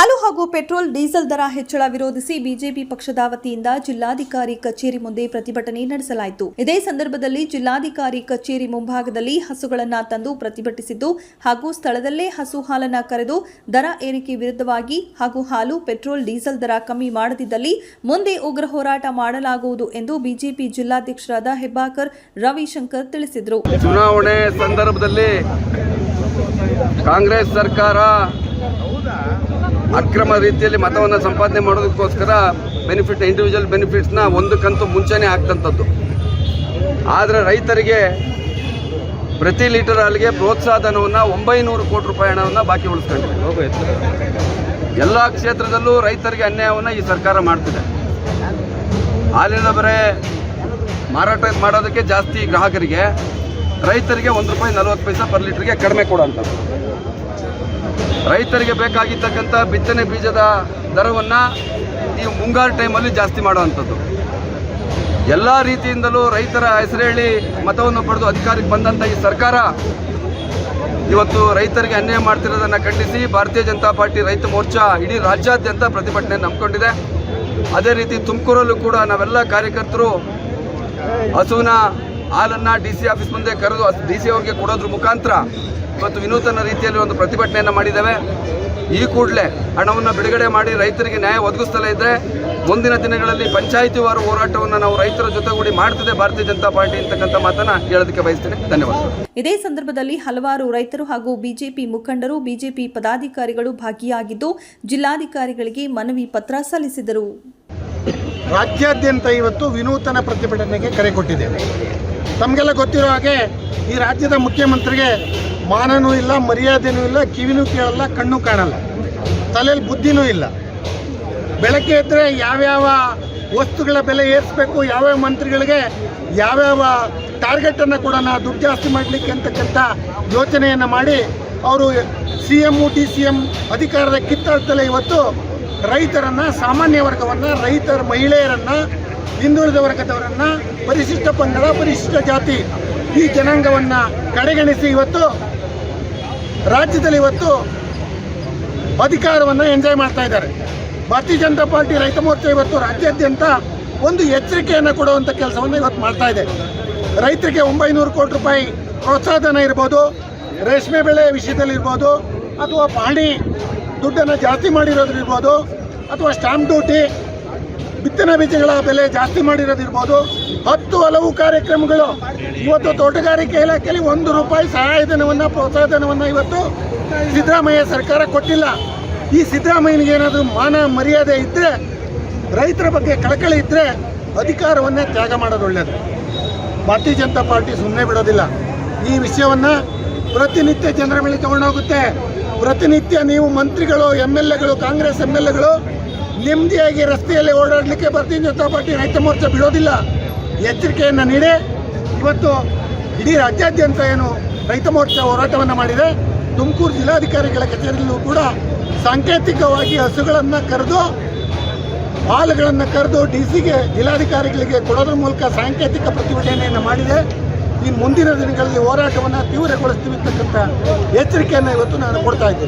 ಹಾಲು ಹಾಗೂ petrol, diesel ದರ ಹೆಚ್ಚಳ ವಿರೋಧಿಸಿ ಬಿಜೆಪಿ ಪಕ್ಷದ ವತಿಯಿಂದ ಜಿಲ್ಲಾಧಿಕಾರಿ ಕಚೇರಿ ಮುಂದೆ ಪ್ರತಿಭಟನೆ ನಡೆಸಲಾಯಿತು. ಇದೇ ಸಂದರ್ಭದಲ್ಲಿ ಜಿಲ್ಲಾಧಿಕಾರಿ ಕಚೇರಿ ಮುಂಭಾಗದಲ್ಲಿ ಹಸುಗಳನ್ನು ತಂದು ಪ್ರತಿಭಟಿಸಿದ್ದು ಹಾಗೂ ಸ್ಥಳದಲ್ಲೇ ಹಸು ಹಾಲನ್ನು ಕರೆದು ದರ ಏರಿಕೆ ವಿರುದ್ಧವಾಗಿ ಹಾಗೂ ಹಾಲು, ಪೆಟ್ರೋಲ್, ಡೀಸೆಲ್ ದರ ಕಮ್ಮಿ ಮಾಡದಿದ್ದಲ್ಲಿ ಮುಂದೆ ಉಗ್ರ ಹೋರಾಟ ಮಾಡಲಾಗುವುದು ಎಂದು ಬಿಜೆಪಿ ಜಿಲ್ಲಾಧ್ಯಕ್ಷರಾದ ಹೆಬ್ಬಾಕರ್ ರವಿಶಂಕರ್ ತಿಳಿಸಿದರು. ಚುನಾವಣೆ ಸಂದರ್ಭದಲ್ಲಿ ಕಾಂಗ್ರೆಸ್ ಸರ್ಕಾರ ಅಕ್ರಮ ರೀತಿಯಲ್ಲಿ ಮತವನ್ನು ಸಂಪಾದನೆ ಮಾಡೋದಕ್ಕೋಸ್ಕರ ಬೆನಿಫಿಟ್ ಇಂಡಿವಿಜುವಲ್ ಬೆನಿಫಿಟ್ಸ್ನ ಒಂದು ಕಂತು ಮುಂಚೆನೇ ಆಗ್ತಂಥದ್ದು. ಆದರೆ ರೈತರಿಗೆ ಪ್ರತಿ ಲೀಟರ್ ಹಾಲಿಗೆ ಪ್ರೋತ್ಸಾಹ ಧನವನ್ನು ಒಂಬೈನೂರು ಕೋಟಿ ರೂಪಾಯಿ ಹಣವನ್ನು ಬಾಕಿ ಉಳಿಸ್ಕೊಂಡಿದೆ. ಎಲ್ಲ ಕ್ಷೇತ್ರದಲ್ಲೂ ರೈತರಿಗೆ ಅನ್ಯಾಯವನ್ನು ಈ ಸರ್ಕಾರ ಮಾಡ್ತಿದೆ. ಹಾಲಿನ ಬರೇ ಮಾರಾಟ ಮಾಡೋದಕ್ಕೆ ಜಾಸ್ತಿ ಗ್ರಾಹಕರಿಗೆ ರೈತರಿಗೆ ಒಂದು ರೂಪಾಯಿ ನಲವತ್ತು ಪೈಸೆ ಪರ್ ಲೀಟ್ರಿಗೆ ಕಡಿಮೆ ಕೊಡುವಂಥದ್ದು ರೈತರಿಗೆ ಬೇಕಾಗಿರ್ತಕ್ಕಂಥ ಬಿತ್ತನೆ ಬೀಜದ ದರವನ್ನು ಈ ಮುಂಗಾರು ಟೈಮಲ್ಲಿ ಜಾಸ್ತಿ ಮಾಡುವಂಥದ್ದು. ಎಲ್ಲ ರೀತಿಯಿಂದಲೂ ರೈತರ ಹೆಸರು ಹೇಳಿ ಮತವನ್ನು ಪಡೆದು ಅಧಿಕಾರಕ್ಕೆ ಬಂದಂಥ ಈ ಸರ್ಕಾರ ಇವತ್ತು ರೈತರಿಗೆ ಅನ್ಯಾಯ ಮಾಡ್ತಿರೋದನ್ನು ಖಂಡಿಸಿ ಭಾರತೀಯ ಜನತಾ ಪಾರ್ಟಿ ರೈತ ಮೋರ್ಚಾ ಇಡೀ ರಾಜ್ಯಾದ್ಯಂತ ಪ್ರತಿಭಟನೆ ನಂಬಿಕೊಂಡಿದೆ. ಅದೇ ರೀತಿ ತುಮಕೂರಲ್ಲೂ ಕೂಡ ನಾವೆಲ್ಲ ಕಾರ್ಯಕರ್ತರು ಹಸುವಿನ ಹಾಲನ್ನು ಡಿ ಸಿ ಆಫೀಸ್ ಮುಂದೆ ಕರೆದು ಡಿ ಸಿ ಅವ್ರಿಗೆ ಕೊಡೋದ್ರ ಮುಖಾಂತರ ಇವತ್ತು ವಿನೂತನ ರೀತಿಯಲ್ಲಿ ಒಂದು ಪ್ರತಿಭಟನೆಯನ್ನು ಮಾಡಿದ್ದೇವೆ. ಈ ಕೂಡಲೇ ಹಣವನ್ನು ಬಿಡುಗಡೆ ಮಾಡಿ ರೈತರಿಗೆ ನ್ಯಾಯ ಒದಗಿಸ್ತಲೇ ಇದ್ದರೆ ಮುಂದಿನ ದಿನಗಳಲ್ಲಿ ಪಂಚಾಯಿತಿವಾರ ಹೋರಾಟವನ್ನು ನಾವು ರೈತರ ಜೊತೆಗೂಡಿ ಮಾಡ್ತದೆ ಭಾರತೀಯ ಜನತಾ ಪಾರ್ಟಿ ಅಂತಕ್ಕಂಥ ಮಾತನ್ನು ಹೇಳೋದಕ್ಕೆ ಬಯಸ್ತೇನೆ. ಧನ್ಯವಾದಗಳು. ಇದೇ ಸಂದರ್ಭದಲ್ಲಿ ಹಲವಾರು ರೈತರು ಹಾಗೂ ಬಿಜೆಪಿ ಮುಖಂಡರು ಬಿಜೆಪಿ ಪದಾಧಿಕಾರಿಗಳು ಭಾಗಿಯಾಗಿದ್ದು ಜಿಲ್ಲಾಧಿಕಾರಿಗಳಿಗೆ ಮನವಿ ಪತ್ರ ಸಲ್ಲಿಸಿದರು. ರಾಜ್ಯಾದ್ಯಂತ ಇವತ್ತು ವಿನೂತನ ಪ್ರತಿಭಟನೆಗೆ ಕರೆ ಕೊಟ್ಟಿದ್ದೇವೆ. ತಮಗೆಲ್ಲ ಗೊತ್ತಿರೋ ಹಾಗೆ ಈ ರಾಜ್ಯದ ಮುಖ್ಯಮಂತ್ರಿಗೆ ಮಾನನೂ ಇಲ್ಲ, ಮರ್ಯಾದೆನೂ ಇಲ್ಲ, ಕಿವಿನೂ ಕೇಳಲ್ಲ, ಕಣ್ಣು ಕಾಣಲ್ಲ. ತಲೆಯಲ್ಲಿ ಬುದ್ಧಿನೂ ಇಲ್ಲ. ಬೆಳಗ್ಗೆ ಎದ್ದರೆ ಯಾವ್ಯಾವ ವಸ್ತುಗಳ ಬೆಲೆ ಏರಿಸಬೇಕು, ಯಾವ್ಯಾವ ಮಂತ್ರಿಗಳಿಗೆ ಯಾವ್ಯಾವ ಟಾರ್ಗೆಟನ್ನು ಕೊಡೋಣ, ದುಡ್ಡು ಜಾಸ್ತಿ ಮಾಡಲಿಕ್ಕೆ ಅಂತಕ್ಕಂಥ ಯೋಚನೆಯನ್ನು ಮಾಡಿ ಅವರು C M D C M ಅಧಿಕಾರದ ಕಿತ್ತಾಡ್ತಲೇ ಇವತ್ತು ರೈತರನ್ನು, ಸಾಮಾನ್ಯ ವರ್ಗವನ್ನು, ರೈತರ ಮಹಿಳೆಯರನ್ನು ಹಿಂದುಳಿದ ವರ್ಗದವರನ್ನು ಪರಿಶಿಷ್ಟ ಪಂಗಡ, ಪರಿಶಿಷ್ಟ ಜಾತಿ ಈ ಜನಾಂಗವನ್ನು ಕಡೆಗಣಿಸಿ ಇವತ್ತು ರಾಜ್ಯದಲ್ಲಿ ಇವತ್ತು ಅಧಿಕಾರವನ್ನು ಎಂಜಾಯ್ ಮಾಡ್ತಾ ಇದ್ದಾರೆ. ಭಾರತೀಯ ಜನತಾ ಪಾರ್ಟಿ ರೈತ ಮೋರ್ಚಾ ಇವತ್ತು ರಾಜ್ಯಾದ್ಯಂತ ಒಂದು ಎಚ್ಚರಿಕೆಯನ್ನು ಕೊಡುವಂಥ ಕೆಲಸವನ್ನು ಇವತ್ತು ಮಾಡ್ತಾ ಇದೆ. ರೈತರಿಗೆ ಒಂಬೈನೂರು ಕೋಟಿ ರೂಪಾಯಿ ಪ್ರೋತ್ಸಾಹಧನ ಇರ್ಬೋದು, ರೇಷ್ಮೆ ಬೆಳೆ ವಿಷಯದಲ್ಲಿ ಇರ್ಬೋದು, ಅಥವಾ ಪಾಣಿ ದುಡ್ಡನ್ನು ಜಾಸ್ತಿ ಮಾಡಿರೋದ್ರಿರ್ಬೋದು ಅಥವಾ ಸ್ಟ್ಯಾಂಪ್ ಡ್ಯೂಟಿ ಬಿತ್ತನೆ ಬೀಜಗಳ ಬೆಲೆ ಜಾಸ್ತಿ ಮಾಡಿರೋದಿರ್ಬೋದು. ಹತ್ತು ಹಲವು ಕಾರ್ಯಕ್ರಮಗಳು. ಇವತ್ತು ತೋಟಗಾರಿಕೆ ಇಲಾಖೆಯಲ್ಲಿ ಒಂದು ರೂಪಾಯಿ ಸಹಾಯಧನವನ್ನು, ಪ್ರೋತ್ಸಾಹಧನವನ್ನು ಇವತ್ತು ಸಿದ್ದರಾಮಯ್ಯ ಸರ್ಕಾರ ಕೊಟ್ಟಿಲ್ಲ. ಈ ಸಿದ್ದರಾಮಯ್ಯನಿಗೆ ಏನಾದರೂ ಮಾನ ಮರ್ಯಾದೆ ಇದ್ದರೆ ರೈತರ ಬಗ್ಗೆ ಕಳಕಳಿ ಇದ್ದರೆ ಅಧಿಕಾರವನ್ನೇ ತ್ಯಾಗ ಮಾಡೋದು ಒಳ್ಳೆಯದು ಭಾರತೀಯ ಜನತಾ ಪಾರ್ಟಿ ಸುಮ್ಮನೆ ಬಿಡೋದಿಲ್ಲ. ಈ ವಿಷಯವನ್ನು ಪ್ರತಿನಿತ್ಯ ಜನರ ಮೇಲೆ ತಗೊಂಡೋಗುತ್ತೆ. ಪ್ರತಿನಿತ್ಯ ನೀವು ಮಂತ್ರಿಗಳು ಎಂ ಎಲ್ ಎಗಳು, ಕಾಂಗ್ರೆಸ್ ಎಂ ಎಲ್ ಎಗಳು ನೆಮ್ಮದಿಯಾಗಿ ರಸ್ತೆಯಲ್ಲಿ ಓಡಾಡಲಿಕ್ಕೆ ಬರ್ತೀನಿ ಜನತಾ ಪಾರ್ಟಿ ರೈತ ಮೋರ್ಚಾ ಬಿಡೋದಿಲ್ಲ. ಎಚ್ಚರಿಕೆಯನ್ನು ನೀಡಿ. ಇವತ್ತು ಇಡೀ ರಾಜ್ಯಾದ್ಯಂತ ಏನು ರೈತ ಮೋರ್ಚಾ ಹೋರಾಟವನ್ನು ಮಾಡಿದೆ. ತುಮಕೂರು ಜಿಲ್ಲಾಧಿಕಾರಿಗಳ ಕಚೇರಿಯಲ್ಲೂ ಕೂಡ ಸಾಂಕೇತಿಕವಾಗಿ ಹಸುಗಳನ್ನು ಕರೆದು, ಹಾಲುಗಳನ್ನು ಕರೆದು ಡಿ ಸಿಗೆ ಜಿಲ್ಲಾಧಿಕಾರಿಗಳಿಗೆ ಕೊಡೋದ್ರ ಮೂಲಕ ಸಾಂಕೇತಿಕ ಪ್ರತಿಭಟನೆಯನ್ನು ಮಾಡಿದೆ. ಈ ಮುಂದಿನ ದಿನಗಳಲ್ಲಿ ಹೋರಾಟವನ್ನು ತೀವ್ರಗೊಳಿಸ್ತೀವಿ ಅಂತಕ್ಕಂಥ ಎಚ್ಚರಿಕೆಯನ್ನು ಇವತ್ತು ನಾನು ಕೊಡ್ತಾ ಇದ್ದೇನೆ.